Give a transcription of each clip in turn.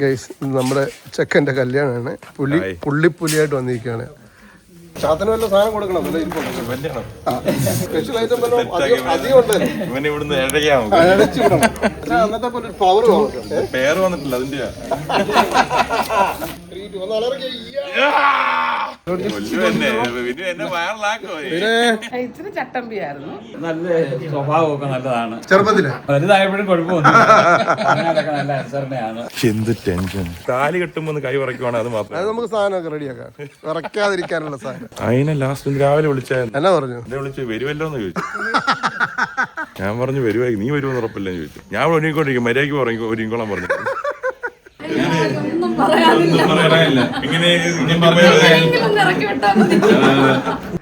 Guys നമ്മുടെ ചെക്കന്റെ കല്യാണമാണ്. പുലി പുള്ളിപ്പുലിയായിട്ട് വന്നിരിക്കുകയാണ്. ചാത്തന് വല്ല സാധനം കൊടുക്കണം. സ്പെഷ്യൽ ഐറ്റം വല്ലതും അധികം അധികം ഉണ്ടല്ലോ ഇവനെ ഇവിടുന്ന് ഇഴയാവും അടച്ചു വിടണം അന്നത്തെ പോലെ പവർ പേര് വന്നിട്ടില്ല അതിന്റെ എന്നെ പിന്നെ എന്നെ വയറിലാക്കോ ഇച്ചിരി ചട്ടമ്പിയായിരുന്നു. നല്ല സ്വഭാവമൊക്കെ നല്ലതാണ്. ചെറുപ്പത്തിൽ. വലുതായപ്പോഴും കുഴപ്പമൊന്നും എന്ത് ടെൻഷൻ? താലി കെട്ടുമ്പോ കൈ ഉറക്കുവാണ് അത് മാത്രം? അത് നമുക്ക് സാധനമൊക്കെ റെഡിയാക്കാം. വിറയ്ക്കാതിരിക്കാനുള്ള സാധനം. അതിനെ ലാസ്റ്റ് രാവിലെ വിളിച്ചായിരുന്നു എന്നാ പറഞ്ഞു? എന്നെ വിളിച്ച് വരുമല്ലോ എന്ന് ചോദിച്ചു. ഞാൻ പറഞ്ഞു വരുവായി നീ വരുമെന്ന് ഉറപ്പില്ലെന്ന് ചോദിച്ചു. ഞാൻ ഒരുങ്ങിക്കൊണ്ടിരിക്കും മര്യാദയ്ക്ക് പറഞ്ഞു ഒരുങ്ങിക്കോളാൻ പറഞ്ഞു ഒന്നും പറയാനില്ല. ഇങ്ങനെ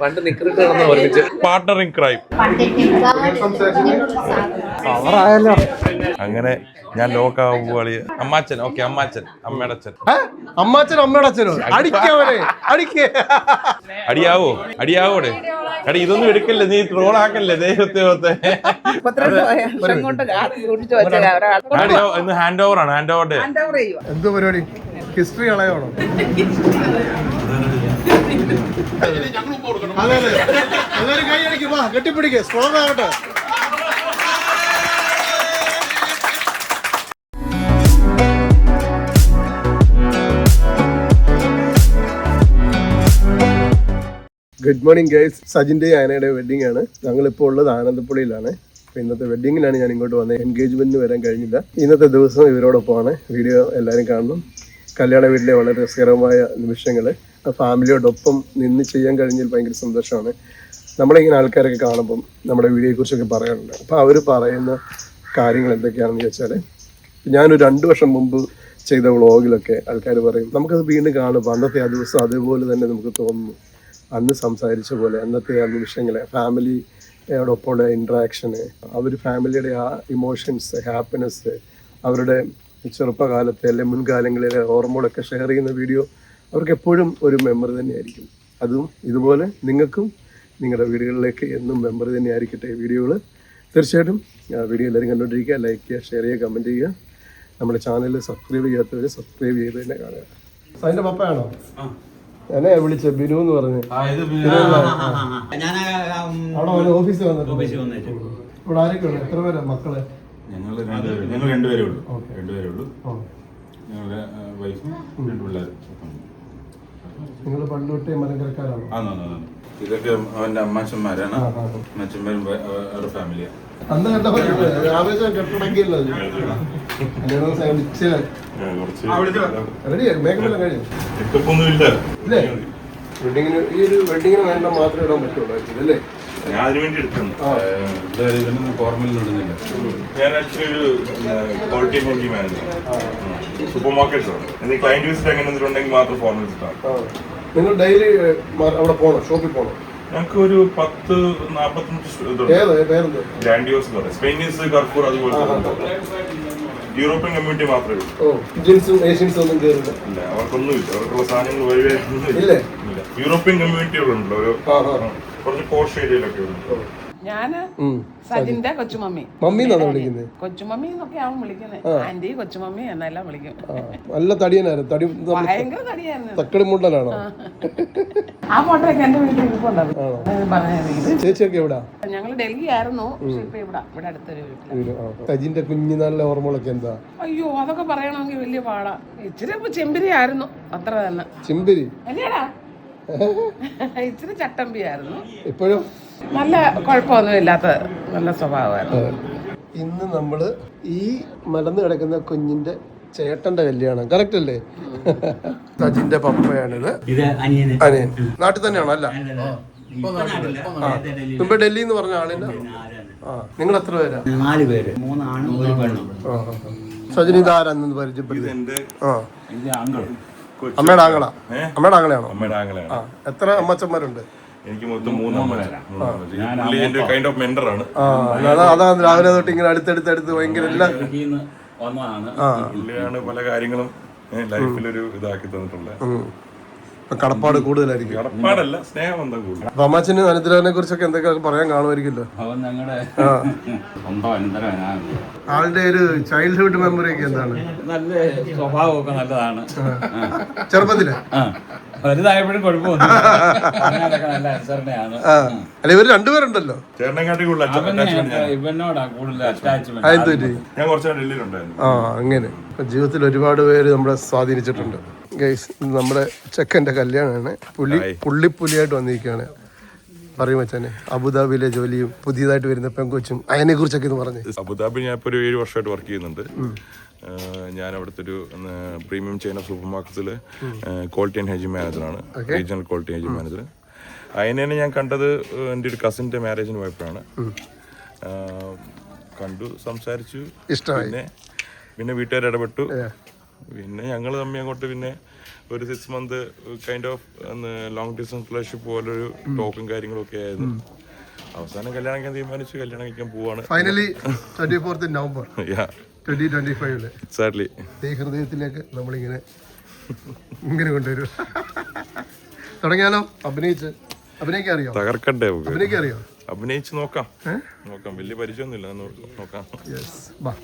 പണ്ട് നിക്കറിട്ട് കിടന്ന് ഓർമ്മിച്ച് പാർട്ണറിങ് ക്രൈം അങ്ങനെ ഞാൻ ലോക്കാവുകളി അമ്മാച്ചൻ ഓക്കെ അമ്മാച്ചൻ അമ്മയുടെ അച്ഛൻ. അമ്മാച്ചൻ അമ്മാച്ചനും അമ്മയുടെ അച്ഛനോ? അടിക്കവനെ അടിക്കേ അടിയാവോ? അടിയാവോടെ എടി ഇതൊന്നും എടുക്കല്ലേ? നീ ട്രോൾ ആക്കല്ലേ? ദൈവത്തെ ഇന്ന് ഹാൻഡ് ഓവർ ആണ് ഹാൻഡ് ഓവർ ഡേ എന്ത് പരിപാടി? ഹിസ്റ്ററി കളയണോ? അതെ അതെ. എല്ലാവരും കൈ അടിക്കും വാ കെട്ടിപ്പിടിക്കേ. സ്ട്രോങ് ആവട്ടെ. ഗുഡ് മോർണിംഗ് ഗൈസ് സജിന്റെ ആനയുടെ വെഡിങ് ആണ്. ഞങ്ങളിപ്പോൾ ഉള്ളത് ആനന്ദപ്പുഴയിലാണ്. അപ്പൊ ഇന്നത്തെ വെഡിങ്ങിലാണ് ഞാൻ ഇങ്ങോട്ട് വന്നത്. എൻഗേജ്മെന്റിന് വരാൻ കഴിഞ്ഞില്ല. ഇന്നത്തെ ദിവസം ഇവരോടൊപ്പമാണ്. വീഡിയോ എല്ലാവരും കാണണം. കല്യാണ വീട്ടിലെ വളരെ രസകരമായ നിമിഷങ്ങൾ ഫാമിലിയോടൊപ്പം നിന്ന് ചെയ്യാൻ കഴിഞ്ഞാൽ ഭയങ്കര സന്തോഷമാണ്. നമ്മളിങ്ങനെ ആൾക്കാരൊക്കെ കാണുമ്പം നമ്മുടെ വീഡിയോയെ കുറിച്ചൊക്കെ പറയാറുണ്ട്. അപ്പോൾ അവർ പറയുന്ന കാര്യങ്ങൾ എന്തൊക്കെയാണെന്ന് ചോദിച്ചാൽ ഞാനൊരു രണ്ട് വർഷം മുമ്പ് ചെയ്ത വ്ളോഗിലൊക്കെ ആൾക്കാർ പറയും നമുക്കത് വീണ്ടും കാണുമ്പോൾ അന്നത്തെ ആ ദിവസം അതേപോലെ തന്നെ നമുക്ക് തോന്നുന്നു. അന്ന് സംസാരിച്ച പോലെ അന്നത്തെ ആ നിമിഷങ്ങളെ ഫാമിലിയോടൊപ്പമുള്ള ഇൻട്രാക്ഷന് അവർ ഫാമിലിയുടെ ആ ഇമോഷൻസ് ഹാപ്പിനെസ് അവരുടെ ചെറുപ്പകാലത്തെ അല്ലെ മുൻകാലങ്ങളിലെ ഓർമ്മകളൊക്കെ ഷെയർ ചെയ്യുന്ന വീഡിയോ അവർക്ക് എപ്പോഴും ഒരു മെമ്മറി തന്നെയായിരിക്കും. അതും ഇതുപോലെ നിങ്ങൾക്കും നിങ്ങളുടെ വീടുകളിലേക്ക് എന്നും മെമ്മറി തന്നെയായിരിക്കട്ടെ വീഡിയോകൾ തീർച്ചയായിട്ടും ആ വീഡിയോ എല്ലാവരും കണ്ടുകൊണ്ടിരിക്കുക. ലൈക്ക് ചെയ്യുക ഷെയർ ചെയ്യുക കമന്റ് ചെയ്യുക. നമ്മുടെ ചാനൽ സബ്സ്ക്രൈബ് ചെയ്യാത്തവർ സബ്സ്ക്രൈബ് ചെയ്ത് തന്നെ കാണുക. അതിന്റെ പപ്പയാണോ? എന്നെ വിളിച്ച ബിനു എന്ന് പറഞ്ഞ്. അവിടെ ഓഫീസിൽ വന്നിട്ട് ഇവിടെ ആരൊക്കെ ഉണ്ട് എത്ര പേരാ മക്കൾ? ഞങ്ങൾ ഞങ്ങൾ രണ്ടുപേരേ ഉള്ളൂ. രണ്ടുപേരേ ഉള്ളൂ. ഞങ്ങളുടെ വൈഫും രണ്ട് പിള്ളേരും. നിങ്ങൾ പണ്ട് തൊട്ടേ മലങ്കരക്കാരാണോ? ആന്നു ഇതൊക്കെ അവന്റെ അമ്മാച്ചന്മാരാണ്. അമ്മച്ചന്മാരും അവരുടെ ഫാമിലിയാണ് അന്ന് കണ്ടപ്പോ ആവേശം വെഡിങ്ങിന് ഈ ഒരു വെഡിങ്ങിന് വേണ്ട മാത്രമേ ഇടാൻ പറ്റുള്ളൂ അല്ലേ? ഞാൻ അതിനു വേണ്ടി എടുക്കുന്നു ഞാൻ ആക്ച്വലി ഒരു quality entry manager super markets ആണ്. എന്തെങ്കിലും ക്ലയന്റ് വിസിറ്റ് അങ്ങനെ എന്തെങ്കിലും മാത്രം നിങ്ങൾ ഡെയിലി അവിടെ പോകണം ഷോപ്പിൽ പോകണം ഞങ്ങൾക്ക് ഒരു പത്ത് നാപ്പത്തഞ്ച് ഗ്രാൻഡിയോസ് സ്പെയിനീസ് അതുപോലെ യൂറോപ്യൻ കമ്മ്യൂണിറ്റി മാത്രമേ ഉള്ളൂ. ഇന്ത്യൻസും ഏഷ്യൻസും ഒന്നും കയറില്ല ഇല്ല അവർക്കൊന്നുമില്ല. അവർക്കുള്ള സാധനങ്ങൾ ഇല്ലേ? ഇല്ല. യൂറോപ്യൻ കമ്മ്യൂണിറ്റികളുണ്ടല്ലോ ഒരു കുറച്ച് പോഷ് ഏരിയയിലൊക്കെ ഉണ്ട്. ഞാൻ സജിന്റെ കൊച്ചുമമ്മി. മമ്മി എന്നാണോ വിളിക്കുന്നത്? കൊച്ചുമമ്മി എന്നൊക്കെ ആവും വിളിക്കുന്നത് ആന്റി കൊച്ചുമമ്മി എന്നെല്ലാം വിളിക്കും. നല്ല തടിയനായിരുന്നു. തടി ഭയങ്കര തടിയായിരുന്നു. തക്കടി മുണ്ടനാണോ ആ ഫോട്ടോയൊക്കെ എന്റെ വീട്ടിൽ ഇരിപ്പുണ്ടാവും ചേച്ചിയൊക്കെ എവിടാ? ഞങ്ങൾ ഡൽഹി ആയിരുന്നു പക്ഷെ ഇപ്പൊ ഇവിടെ ഇവിടെ അടുത്തൊരു വീട്ടിൽ സജിന്റെ കുഞ്ഞുനാളിലെ ഓർമ്മകളൊക്കെ എന്താ? അയ്യോ അതൊക്കെ പറയണമെങ്കിൽ വലിയ പാടാ. ഇച്ചിരി ചെമ്പിരി ആയിരുന്നു അത്ര തന്നെ. ചെമ്പിരി? അല്ലേടാ? ഇച്ചിരി ചട്ടമ്പിയായിരുന്നു. ഇപ്പോഴും? നല്ല കുഴപ്പമൊന്നും ഇല്ലാത്ത നല്ല സ്വഭാവമായിരുന്നു. ഇന്ന് നമ്മൾ ഈ മലന്ന് കിടക്കുന്ന കുഞ്ഞിന്റെ ചേട്ടന്റെ കല്യാണം. കറക്റ്റ് അല്ലേ? സജിന്റെ പപ്പയാണിത്. ഇത് അനിയന്. അനിയൻ. നാട്ടിൽ തന്നെയാണോ? അല്ല. മുമ്പ് ഡൽഹി എന്ന് പറഞ്ഞ ആളില്ല ആ. നിങ്ങൾ എത്ര പേരാ? നാല് പേര്. മൂന്നാണ് സജിനി ഇതാരാന്ന് പരിചയപ്പെടുത്തി. ആ. അമ്മയുടെ ആങ്ങളാ? അമ്മയുടെ ആങ്ങളെയാണോ? അമ്മയുടെ ആംഗലാണ് ആ എത്ര അമ്മച്ചന്മാരുണ്ട്? എനിക്ക് മൊത്തം കൈൻഡ് ഓഫ് മെന്റർ ആണ്. ആ അതാ അതാ രാവിലെ തൊട്ട് ഇങ്ങനെ അടുത്തടുത്ത് അടുത്ത് ഭയങ്കര പുള്ളിയാണ് പല കാര്യങ്ങളും ലൈഫിൽ ഒരു ഇതാക്കി തന്നിട്ടുള്ളത്. കടപ്പാട് കൂടുതലായിരിക്കും. കടപ്പാടല്ല സ്നേഹം അപ്പൊ അമ്മാച്ചന് അനന്തരവനെ കുറിച്ചൊക്കെ എന്തൊക്കെ പറയാൻ കാണുമായിരിക്കുമല്ലോ? അവൻ ഞങ്ങളുടെ ആ. സ്വന്തം അനന്തരവനാണ് ആളുടെ ഒരു ചൈൽഡ്ഹുഡ് മെമ്മറി ഒക്കെ എന്താണ്? നല്ല സ്വഭാവമൊക്കെ നല്ലതാണ്. ചെറുപ്പത്തിൽ? വലുതായപ്പോഴും കുഴപ്പമൊന്നും അല്ല ഇവർ രണ്ടുപേരുണ്ടല്ലോ? ഇവനോടാ കൂടുതൽ അറ്റാച്ച്മെന്റ് ഞാൻ കുറച്ച് ഡൽഹിയിലുണ്ടായിരുന്നു. ആ അങ്ങനെ. ജീവിതത്തിൽ ഒരുപാട് പേര് നമ്മളെ സ്വാധീനിച്ചിട്ടുണ്ട്. ഗൈസ് നമ്മുടെ ചെക്കന്റെ കല്യാണമാണ്. പുലി പുള്ളിപ്പുലിയായിട്ട് വന്നിരിക്കുകയാണ്. പറയും മച്ചാനെ അബുദാബിയിലെ ജോലിയും പുതിയതായിട്ട് വരുന്ന പെങ്കൊച്ചും അതിനെ കുറിച്ചൊക്കെ ഇത് പറഞ്ഞു അബുദാബി ഞാൻ ഇപ്പോൾ ഒരു ഏഴ് വർഷമായിട്ട് വർക്ക് ചെയ്യുന്നുണ്ട്. ഞാൻ അവിടുത്തെ ഒരു പ്രീമിയം ചെയിൻ ഓഫ് സൂപ്പർ മാർക്കറ്റിൽ ക്വാളിറ്റി ആൻഡ് ഹൈജി മാനേജറാണ് റീജിയണൽ ക്വാളിറ്റി ഹൈജി മാനേജർ അതിനെ ഞാൻ കണ്ടത് എന്റെ ഒരു കസിന്റെ മാരേജിന് പോയപ്പോഴാണ് കണ്ടു സംസാരിച്ചു. ഇഷ്ടമായി. പിന്നെ പിന്നെ വീട്ടുകാർ ഇടപെട്ടു. പിന്നെ ഞങ്ങൾ തമ്മി അങ്ങോട്ട് പിന്നെ ഒരു six month kind of long distance relationship പോലൊരു ടോക്കും കാര്യങ്ങളും ഒക്കെ ആയിരുന്നു. അവസാനം കല്യാണം കഴിക്കാൻ തീരുമാനിച്ചു കല്യാണം കഴിക്കാൻ പോവാണ്. Finally twenty fourth November twenty twenty ഫൈവിൽ എക്സാക്ട്ലി ഈ ഹൃദയത്തിലേക്ക് നമ്മളിങ്ങനെ ഇങ്ങനെ കൊണ്ടുവരും. തുടങ്ങിയാലോ? അഭിനയിച്ച്. അഭിനയിക്കാൻ അറിയോ? തകർക്കണ്ടേ അഭിനയിക്കാൻ അറിയോ? അഭിനയിച്ച് നോക്കാം. നോക്കാം. വലിയ പരിചയമൊന്നുമില്ല. നോക്കാം. യെസ് ബാ.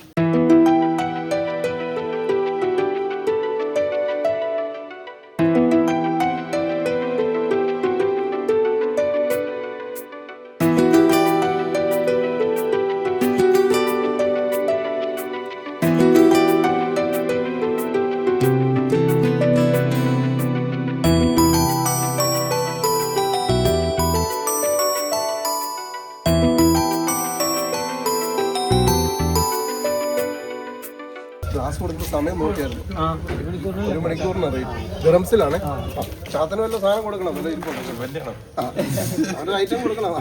സമയം നോക്കിയായിരുന്നു. ഒരു മണിക്കൂറിന് റേറ്റ് ഗ്രംസിലാണ് ചാത്തന് വല്ല സാധനം കൊടുക്കണം. വല്ല ഇരിപ്പ് അവനൊരു ഐറ്റം കൊടുക്കണം.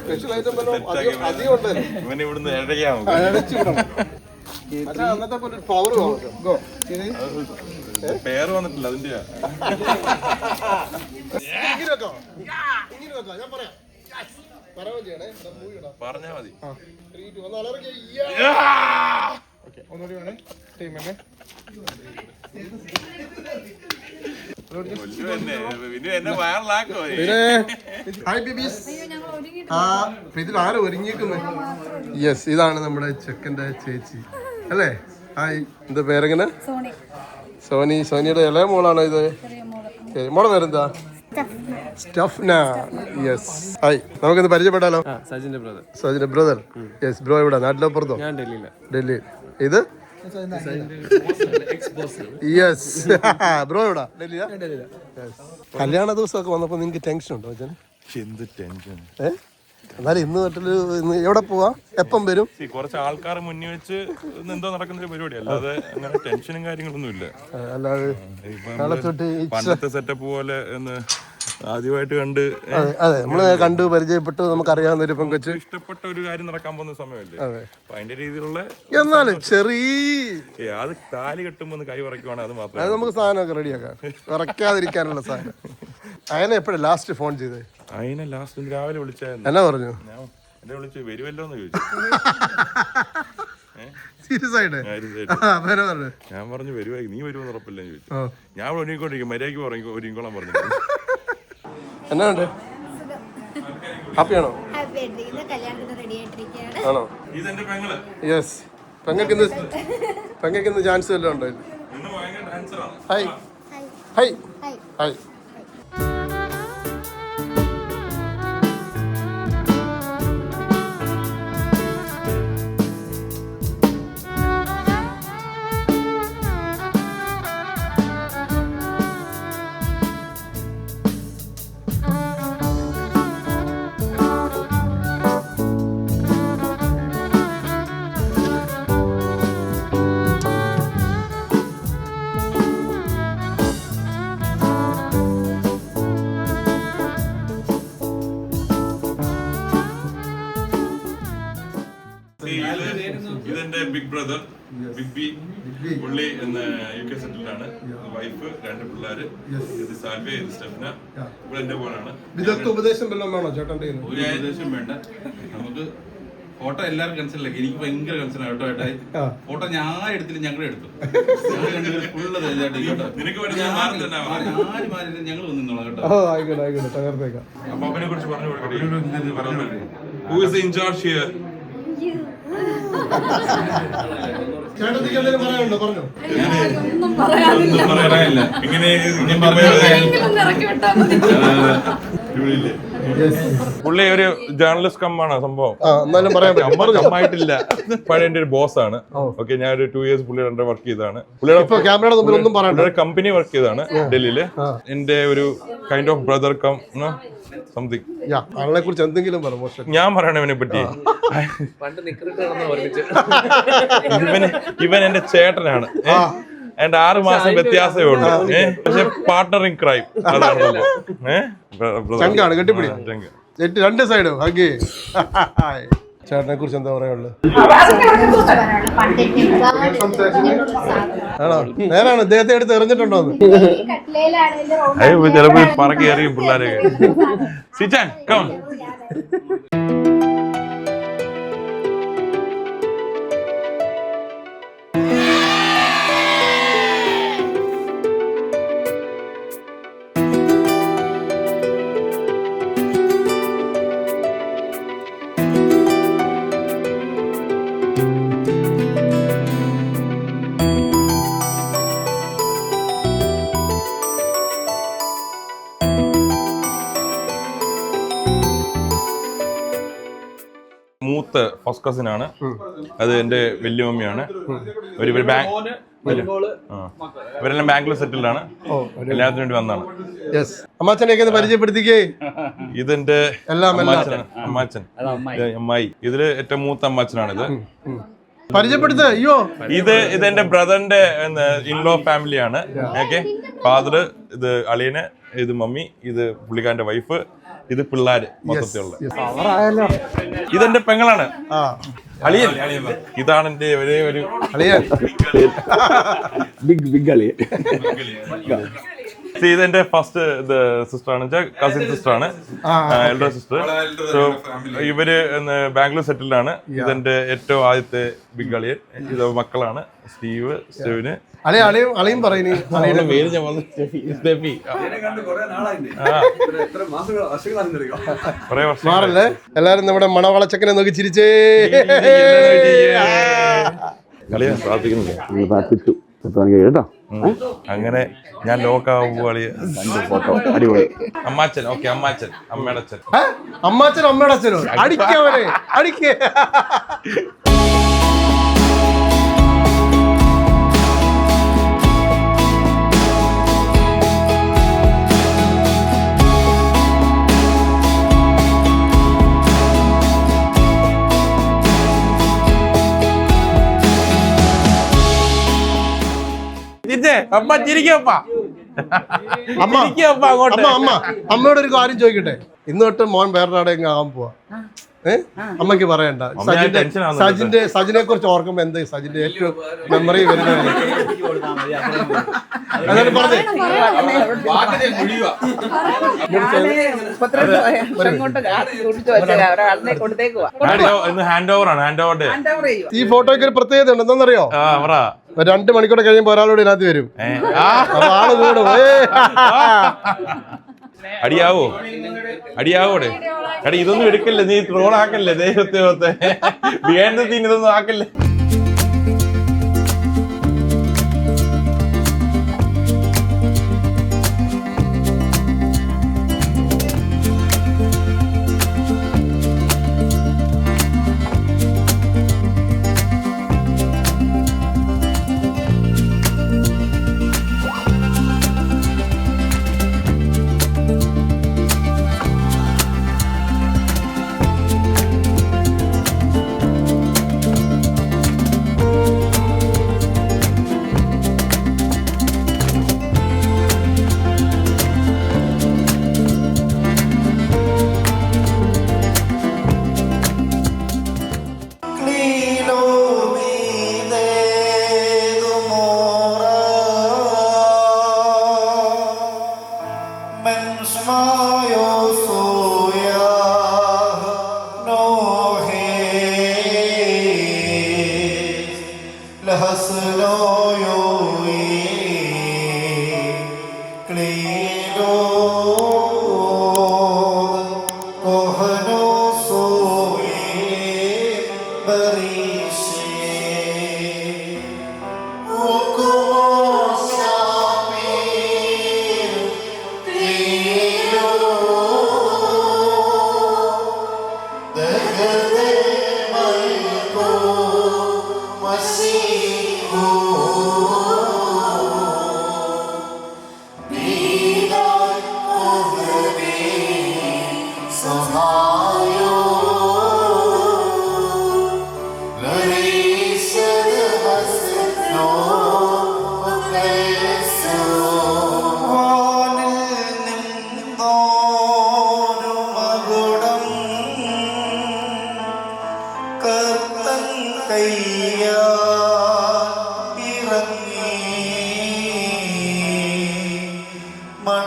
സ്പെഷ്യൽ ഐറ്റം വല്ലതും അധികം അടച്ചു വിടണം അന്നത്തെ പോലെ ഒരു പവർ ഗോ പേര് വന്നിട്ടില്ല അതിന്റെ ഞാൻ പറയാം. പറഞ്ഞാ മതി. ഒന്നുകൂടി വേണേ. ബേബീസ് ആ അപ്പൊ ഇതിൽ ആരാ ഒരുങ്ങിയിരിക്കുന്നത് യെസ് ഇതാണ് നമ്മുടെ ചെക്കന്റെ ചേച്ചി. അല്ലേ? ഹായ് എന്താ പേരെങ്ങനെ? സോണി. സോനി സോനിയുടെ ഇളയ മോളാണോ ഇത്? മോൾ. പേരെന്താ? സ്റ്റഫ്ന. യെസ് ഹായ് നമുക്കിന്ന് പരിചയപ്പെടാലോ സജിന്റെ ബ്രദർ. സജിന്റെ ബ്രദർ. യെസ് ബ്രോ ഇവിടെ നാട്ടിലപ്പുറത്തോ? ഡൽഹിയിൽ ഞാൻ ഡൽഹിയില. ഡൽഹി ഇത് യെസ് ബ്രോ എവിടാ. കല്യാണ ദിവസമൊക്കെ വന്നപ്പോ നിങ്ങക്ക് ടെൻഷൻ ഉണ്ടോ അച്ഛൻ എന്ത് ടെൻഷൻ ഏ? എന്നാലും ഇന്ന് തൊട്ടൊരു ഇന്ന് എവിടെ പോവാ? എപ്പം വരും? കുറച്ച് ആൾക്കാർ മുന്നിൽ വെച്ച് എന്തോ നടക്കുന്ന ഒരു പരിപാടി. അല്ലാതെ അങ്ങനെ ടെൻഷനും കാര്യങ്ങളൊന്നും ഇല്ല. അല്ലാതെ പണ്ടത്തെ സെറ്റപ്പ് പോലെ എന്ന് ആദ്യമായിട്ട് കണ്ട് അതെ നമ്മൾ നമ്മൾ കണ്ടു പരിചയപ്പെട്ടു നമുക്ക് അറിയാവുന്ന ഒരു പെങ്കൊച്ച്. ഇഷ്ടപ്പെട്ട ഒരു കാര്യം നടക്കാൻ പോകുന്ന സമയമല്ലേ? അപ്പൊ അതിന്റെ രീതിയിലുള്ള എന്നാലും ചെറിയ അത് താലി കെട്ടുമ്പോ ഒന്ന് കൈ പറയ്ക്കുവാണെങ്കിൽ അത് മാത്രം അത് നമുക്ക് സാധനമൊക്കെ റെഡിയാക്കാം. ഉറക്കാതിരിക്കാനുള്ള സാധനം. അങ്ങനെ എപ്പോഴും ലാസ്റ്റ് ഫോൺ ചെയ്ത്? അതിനെ ലാസ്റ്റ് രാവിലെ വിളിച്ചായിരുന്നു എന്നാ? പറഞ്ഞു? എന്നെ വിളിച്ച് വരുമല്ലോ എന്ന് ചോദിച്ചു. സീരിയസ് ആയിട്ട് ഞാൻ പറഞ്ഞു വരുവായി നീ വരുമെന്ന് ഉറപ്പില്ലെന്ന് ചോദിച്ചു. ഞാൻ ഇവിടെ ഒരുങ്ങിക്കൊണ്ടിരിക്കും മര്യാദയ്ക്ക് ഒരുങ്ങിക്കോളാൻ പറഞ്ഞു എന്നാ ഉണ്ട്? ഹാപ്പിയാണോ? ആണോ? യെസ് പെങ്ങൾക്ക് ഇന്ന് പെങ്ങൾക്ക് ഇന്ന് ചാൻസ് വല്ലതും ഉണ്ടോ? Hi hi hi hi hi hi hi hi brother ബിബി പുള്ളി എന്ന യു കെ സെറ്റിലാണ് വൈഫ് രണ്ട് പിള്ളേര് ഇത് സാൽവേ ഇത് സ്റ്റെഫ്ന. ഇവിടെ എന്റെ പോലാണ് ഇതൊക്കെ ഉപദേശം വല്ലതും വേണോ ചേട്ടന്റെ കയ്യിന്ന്? ഒരു ഏകദേശം വേണ്ട. നമുക്ക് ഫോട്ടോ എല്ലാവർക്കും കൺസേൺ എനിക്ക് ഭയങ്കര കൺസേൺ കേട്ടോ ഏട്ടായി ഫോട്ടോ ഞാൻ എടുത്തില്ല ഞങ്ങൾ എടുത്തു. ഞങ്ങൾ ഫുള്ള് കേട്ടോ നിനക്ക് വേണ്ടി ഞാൻ മാറി തന്നെ ആര് മാറില്ല ഞങ്ങൾ വന്നിന്നോളാം കേട്ടോ. ഓ ആയിക്കോട്ടെ ആയിക്കോട്ടെ തകർത്തേക്കാം. അപ്പാപ്പനെ കുറിച്ച് പറഞ്ഞു കൊടുക്കട്ടെ. ഹൂ പറഞ്ഞോ. ഒന്നും പറയാനില്ല. ഇങ്ങനെ പുള്ളി ഒരു ജേർണലിസ്റ്റ് കമ്മാണ് സംഭവം. എന്നാലും പറയാൻ പറ്റും. കമ്മായിട്ടില്ല പഴയ എന്റെ ഒരു ബോസ് ആണ്. ഓക്കെ ഞാൻ ഒരു ടു ഇയേഴ്സ് പുള്ളിയുടെ അണ്ടർ വർക്ക് ചെയ്താണ് ഇപ്പൊ പുള്ളിയുടെ ക്യാമറയുടെ മുമ്പിൽ ഒന്നും പറയണ്ട പുള്ളിയുടെ കമ്പനി വർക്ക് ചെയ്താണ് ഡൽഹിയിൽ. എന്റെ ഒരു kind of brother come something yeah ആളെ കുറിച്ച് എന്തെങ്കിലും പറ മോശം. ഞാൻ പറയണവനെ പറ്റി. ഇവന് നിക്കറിട്ട് കിടന്ന് ഇവൻ ഇവൻ എന്റെ ചേട്ടനാണ്? എന്റെ ആറ് മാസം വ്യത്യാസമേ ഉള്ളൂ. ഏഹ് പക്ഷെ പാർട്ണറിങ് ക്രൈം അതാണ് സംഭവം. ഏ? ബ്ര- brother. ചങ്കാണ്, കെട്ടിപ്പിടി. ആ, രണ്ട് സൈഡും ഹഗ്. ചേട്ടനെ കുറിച്ച് എന്താ പറയാനുള്ളത് ആണോ? നേരാണ്. ഇദ്ദേഹത്തെ എടുത്ത് എറിഞ്ഞിട്ടുണ്ടോ എന്ന് അയ്യോ ചിലപ്പോ പറക്കി എറിയും പിള്ളേരെ സിറ്റാൻ കം ഫസ്റ്റ് കസിൻ ആണ് അത് എന്റെ വല്യമ്മയാണ് ഒരു ബാങ്ക് ഇവരെല്ലാം ബാംഗ്ലൂർ സെറ്റിൽഡ് ആണ് എല്ലാത്തിനും വേണ്ടി വന്നാണ് യെസ്. അമ്മാച്ചനെയൊക്കെ ഒന്ന് പരിചയപ്പെടുത്തിക്കേ. ഇതെന്റെ അമ്മാച്ചനാണ് അമ്മാച്ചൻ ഇത് അമ്മായി. ഇതിൽ ഏറ്റവും മൂത്ത അമ്മാച്ചനാണിത്. പരിചയപ്പെടുത്ത അയ്യോ. ഇത് ഇത് എന്റെ ബ്രദറിന്റെ ഇൻലോ ഫാമിലിയാണ്. ഓക്കെ ഫാദർ ഇത് അളിയന് ഇത് മമ്മി ഇത് പുള്ളിക്കാരന്റെ വൈഫ് ഇത് പിള്ളേര് മൊത്തത്തിലുള്ള. ഇതെന്റെ പെങ്ങളാണ്. ആ. അളിയൻ. ഇതാണ് എന്റെ ഒരേ ഒരു അളിയൻ. ബിഗ് ബിഗ് അളിയൻ. ഇതെന്റെ ഫസ്റ്റ് സിസ്റ്റർ ആണ് കസിൻ സിസ്റ്റർ ആണ് എൽഡർ സിസ്റ്റർ സോ ഇവർ ബാംഗ്ലൂർ സെറ്റിൽഡ് ആണ്. ഇതെന്റെ ഏറ്റവും ആദ്യത്തെ ബിഗ് അളിയൻ ഇത് മക്കളാണ്. സ്റ്റീവ് സ്റ്റീവിന്. അളിയ പറയുന്നു മാറല്ലേ? എല്ലാരും നമ്മുടെ മണവളച്ചക്കനെ നോക്കി ചിരിച്ചേ. കളിയാ പ്രാർത്ഥിക്കുന്നില്ല. പ്രാർത്ഥിച്ചു. കേട്ടോ ഉം. അങ്ങനെ ഞാൻ ഫോട്ടോ. അടിപൊളി. അമ്മാച്ചൻ ഓക്കെ അമ്മാച്ചൻ അമ്മയുടെ അച്ഛൻ. ഏ? അമ്മാച്ചനും അമ്മയുടെ അച്ഛനോ. അടിക്കവനെ അടിക്കേ. ചിരിച്ചേ അമ്മ ചിരിക്കപ്പാ അമ്മ ചിരിക്കപ്പ അങ്ങോട്ട്. അമ്മ അമ്മ അമ്മയോട് ഒരു കാര്യം ചോദിക്കട്ടെ? ഇന്ന് തൊട്ട് മോൻ വേറൊരാടെ ആവാൻ ആകാൻ പോവാ ഏഹ് അമ്മയ്ക്ക് പറയണ്ട. സജിന്റെ സജിന്റെ സജിനെ കുറിച്ച് ഓർക്കുമ്പോ എന്ത് സജിന്റെ ഏറ്റവും മെമ്മറി വരുന്നത് അതാണ് പറഞ്ഞേ ഇന്ന് ഹാൻഡ് ഓവർ ആണ് ഹാൻഡ് ഓവർ ഡേ ഈ ഫോട്ടോയ്ക്ക് ഒരു പ്രത്യേകത ഉണ്ട് എന്താണെന്നറിയോ രണ്ട് മണിക്കൂർ കഴിയുമ്പോ ഒരാളോട് ഇതിനകത്ത് വരും. ആൾ കൂടും അടിയാവോ? അടിയാവോടെ? എടാ ഇതൊന്നും എടുക്കല്ലേ? നീ ട്രോൾ ആക്കല്ലേ? ദൈവത്തെ ബിഹൈൻഡ് സീൻ ഇതൊന്നും ആക്കല്ലേ?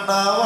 Nava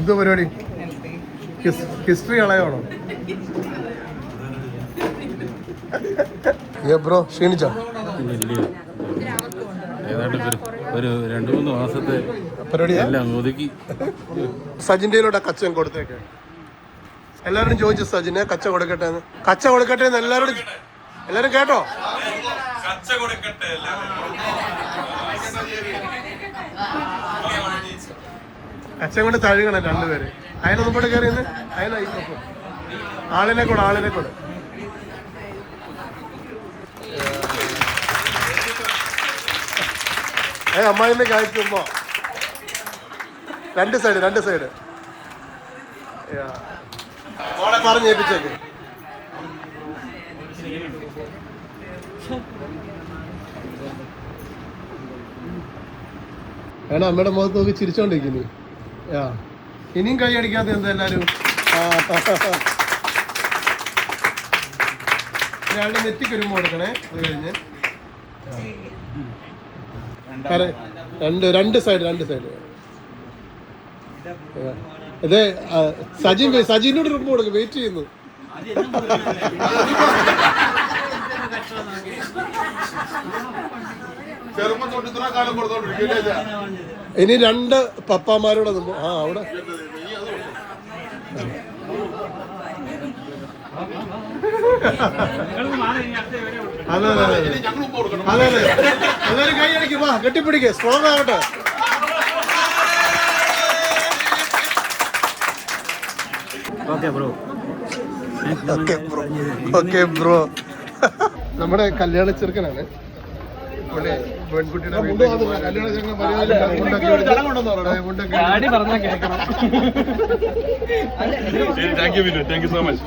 എന്തോ പരിപാടി? ഹിസ്റ്ററി കളയാണോ? ബ്രോ ക്ഷീണിച്ചോ? ഏതാണ്ട് ഒരു- രണ്ട് മൂന്ന് മാസത്തെ പരിപാടിയാ? എല്ലാം ഒതുക്കി. സജിന്റെയിലൂടെ കച്ച കൊടുത്തേക്ക്. എല്ലാവരും ചോദിച്ചു സജിനെ കച്ച കൊടുക്കട്ടെ എന്ന്. കച്ച കൊടുക്കട്ടെ എന്ന് എല്ലാവരോടും എല്ലാവരും കേട്ടോ? കച്ച കൊണ്ട് തഴുകണം രണ്ടുപേര്. അയനൊന്നും കൂടെ കയറിയെന്ന് അതിനായിക്കോട്ടെ ആളിനെ കൂടെ ആളിനെ കൂടെ ഏ അമ്മായിനെ കാഴ്ചയുമ്പോ രണ്ട് സൈഡ് രണ്ട് സൈഡ് പറഞ്ഞ് ഏൽപ്പിച്ചേക്ക്. വേണം അമ്മയുടെ മുഖത്ത് നോക്കി ചിരിച്ചോണ്ടിരിക്കുന്നു. ഇനിയും കൈ അടിക്കാത്ത എന്താ എല്ലാരും? ആ. ഒരാളുടെ നെറ്റിക്ക് ഒരു കൊടുക്കണേ അത് കഴിഞ്ഞ്. രണ്ട് രണ്ട് സൈഡ് രണ്ട് സൈഡ് അതെ സജിൻ സജിനോട് റിപ്പ് കൊടുക്കും വെയിറ്റ് ചെയ്യുന്നു. ഇനി രണ്ട് പപ്പാമാരോട് നിന്നു ആ അവിടെ. അതെ അതെ അതെ. ഞങ്ങളും കൊടുക്കണം. അതെ അതെ. എല്ലാവരും കൈ അടിക്കും വാ കെട്ടിപ്പിടിക്കുക സ്ട്രോങ് ആവട്ടെ. ഓക്കെ ബ്രോ ഓക്കെ ബ്രോ നമ്മുടെ കല്യാണ ചെറുക്കനാണ്. പെൺകുട്ടിയുടെ thank you thank you so much